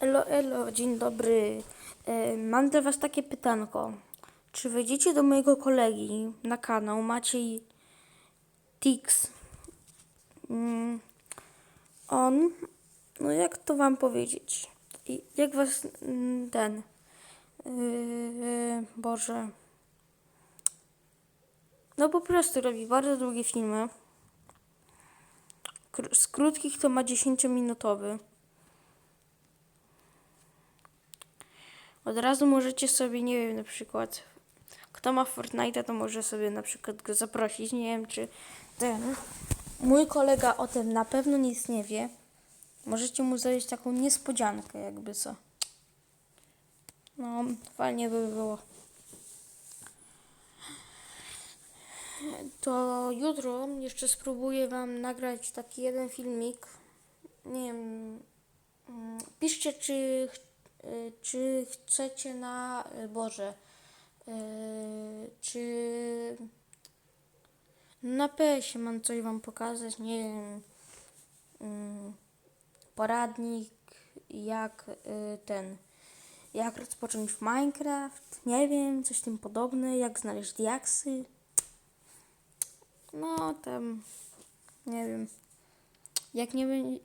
Elo, elo, dzień dobry. E, Mam dla Was takie pytanko. Czy wejdziecie do mojego kolegi na kanał Maciej Tix? Mm, On, no jak to Wam powiedzieć? Jak Was mm, ten. Yy, Boże. No po prostu robi bardzo długie filmy. Z krótkich to ma 10-minutowy. Od razu możecie sobie, nie wiem, na przykład, kto ma Fortnite'a, to może sobie na przykład go zaprosić. Nie wiem, czy ten mój kolega o tym na pewno nic nie wie. Możecie mu zrobić taką niespodziankę, jakby co. No, fajnie by było. To jutro jeszcze spróbuję Wam nagrać taki jeden filmik. Nie wiem. mm, Piszcie, czy, czy chcecie na. y, Boże. y, Czy. Na PS mam coś Wam pokazać. Nie wiem. Poradnik, jak y, ten. Jak rozpocząć w Minecraft. Nie wiem, coś tym podobne. Jak znaleźć diaksy. No, tam. Nie wiem. Jak nie wiem.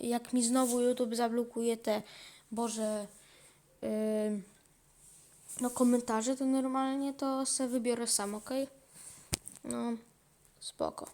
Jak mi znowu YouTube zablokuje te. Boże. Yy, no, komentarze, to normalnie to se wybiorę sam, ok? No, spoko.